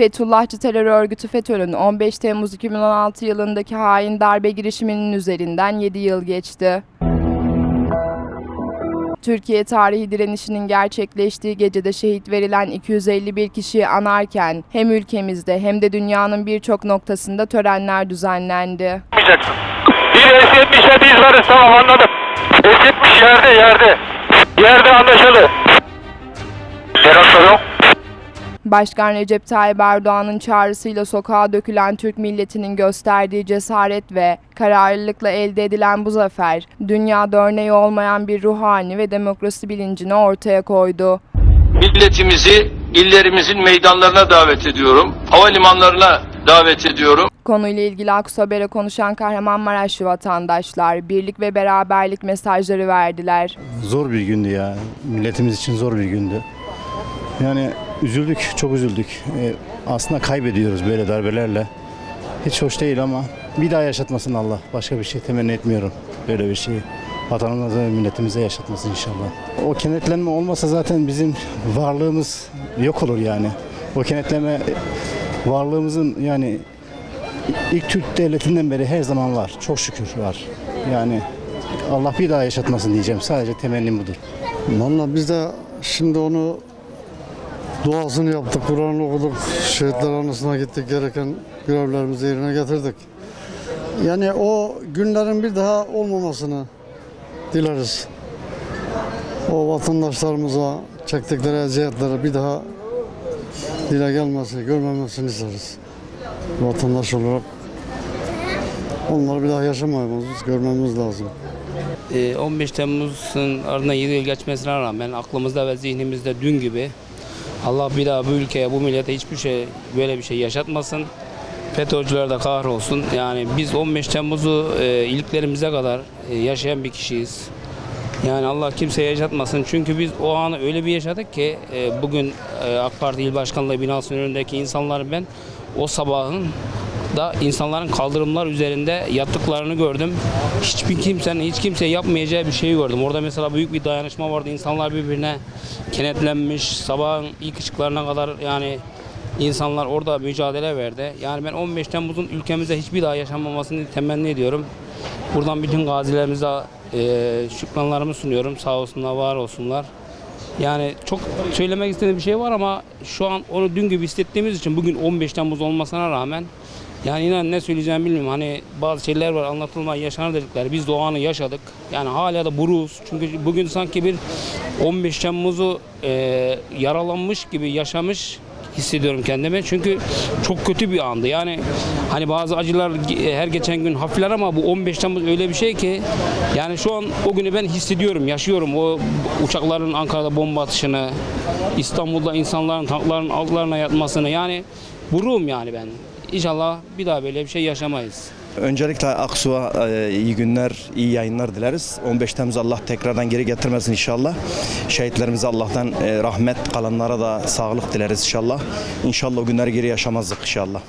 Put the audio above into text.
Fethullahçı terör örgütü FETÖ'nün 15 Temmuz 2016 yılındaki hain darbe girişiminin üzerinden 7 yıl geçti. Türkiye tarihi direnişinin gerçekleştiği gecede şehit verilen 251 kişiyi anarken hem ülkemizde hem de dünyanın birçok noktasında törenler düzenlendi. Bir S70'e biz varız tamam anladım. S70 yerde yerde. Yerde anlaşıldı. Terör yok. Başkan Recep Tayyip Erdoğan'ın çağrısıyla sokağa dökülen Türk milletinin gösterdiği cesaret ve kararlılıkla elde edilen bu zafer, dünyada örneği olmayan bir ruhani ve demokrasi bilincini ortaya koydu. milletimizi illerimizin meydanlarına davet ediyorum. Havalimanlarına davet ediyorum. Konuyla ilgili Aksober'e konuşan Kahramanmaraşlı vatandaşlar birlik ve beraberlik mesajları verdiler. Zor bir gündü ya. Milletimiz için zor bir gündü. Yani üzüldük, çok üzüldük. Ee, aslında kaybediyoruz böyle darbelerle. Hiç hoş değil ama bir daha yaşatmasın Allah. Başka bir şey temenni etmiyorum. Böyle bir şeyi. Vatanımıza ve milletimize yaşatmasın inşallah. O kenetlenme olmasa zaten bizim varlığımız yok olur yani. O kenetleme varlığımızın yani ilk Türk devletinden beri her zaman var. Çok şükür var. Yani Allah bir daha yaşatmasın diyeceğim. Sadece temennim budur. Valla biz de şimdi onu duasını yaptık, Kur'an okuduk, şehitler anısına gittik, gereken görevlerimizi yerine getirdik. Yani o günlerin bir daha olmamasını dileriz. O vatandaşlarımıza çektikleri eziyetleri bir daha dile gelmesi, görmemesini isteriz. Vatandaş olarak onları bir daha yaşamamamız, görmemiz lazım. Ee, 15 Temmuz'un ardından 7 yıl geçmesine rağmen aklımızda ve zihnimizde dün gibi Allah bir daha bu ülkeye, bu millete hiçbir şey böyle bir şey yaşatmasın. FETÖ'cüler de kahrolsun. Yani biz 15 Temmuz'u e, iliklerimize kadar e, yaşayan bir kişiyiz. Yani Allah kimseye yaşatmasın. Çünkü biz o anı öyle bir yaşadık ki e, bugün e, AK Parti İl Başkanlığı binasının önündeki insanları ben o sabahın da insanların kaldırımlar üzerinde yattıklarını gördüm. Hiçbir kimsenin hiç kimseye yapmayacağı bir şeyi gördüm. Orada mesela büyük bir dayanışma vardı. İnsanlar birbirine kenetlenmiş. Sabahın ilk ışıklarına kadar yani insanlar orada mücadele verdi. Yani ben 15 Temmuz'un ülkemizde hiçbir daha yaşanmamasını temenni ediyorum. Buradan bütün gazilerimize e, şükranlarımı sunuyorum. Sağ olsunlar, var olsunlar. Yani çok söylemek istediğim bir şey var ama şu an onu dün gibi hissettiğimiz için bugün 15 Temmuz olmasına rağmen yani inan ne söyleyeceğimi bilmiyorum. Hani bazı şeyler var anlatılma yaşanır dedikleri. Biz de o anı yaşadık. Yani hala da buruz. Çünkü bugün sanki bir 15 Temmuz'u e, yaralanmış gibi yaşamış hissediyorum kendimi. Çünkü çok kötü bir andı. Yani hani bazı acılar ge- her geçen gün hafifler ama bu 15 Temmuz öyle bir şey ki yani şu an o günü ben hissediyorum, yaşıyorum. O uçakların Ankara'da bomba atışını, İstanbul'da insanların tankların altlarına yatmasını yani buruğum yani ben. İnşallah bir daha böyle bir şey yaşamayız. Öncelikle Aksu'ya e, iyi günler, iyi yayınlar dileriz. 15 Temmuz Allah tekrardan geri getirmesin inşallah. Şehitlerimize Allah'tan e, rahmet, kalanlara da sağlık dileriz inşallah. İnşallah o günleri geri yaşamazdık inşallah.